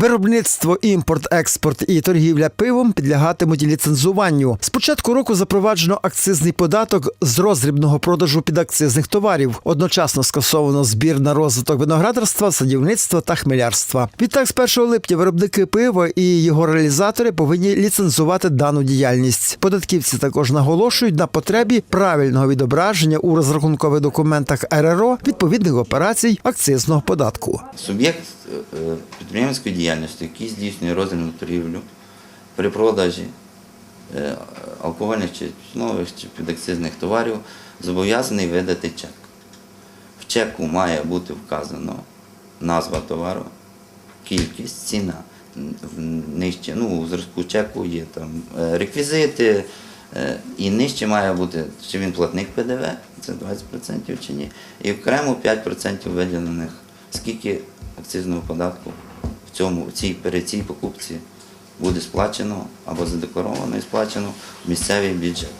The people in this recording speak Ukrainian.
Виробництво, імпорт, експорт і торгівля пивом підлягатимуть ліцензуванню. З початку року запроваджено акцизний податок з роздрібного продажу підакцизних товарів. Одночасно скасовано збір на розвиток виноградарства, садівництва та хмелярства. Відтак, з 1 липня виробники пива і його реалізатори повинні ліцензувати дану діяльність. Податківці також наголошують на потребі правильного відображення у розрахункових документах РРО відповідних операцій акцизного податку. Суб'єкт е, е, підприємницької діяльності, який здійснює роздрібну торгівлю при продажі е, алкогольних чи нових чи підакцизних товарів, зобов'язаний видати чек. В чеку має бути вказано назва товару, кількість, ціна. Нижче, ну, у зразку чеку є там е, реквізити, е, і нижче має бути, чи він платник ПДВ, це 20% чи ні, і окремо 5% виділених, скільки акцизного податку цьому, цій, при цій покупці буде сплачено або задекларовано і сплачено місцевий бюджет.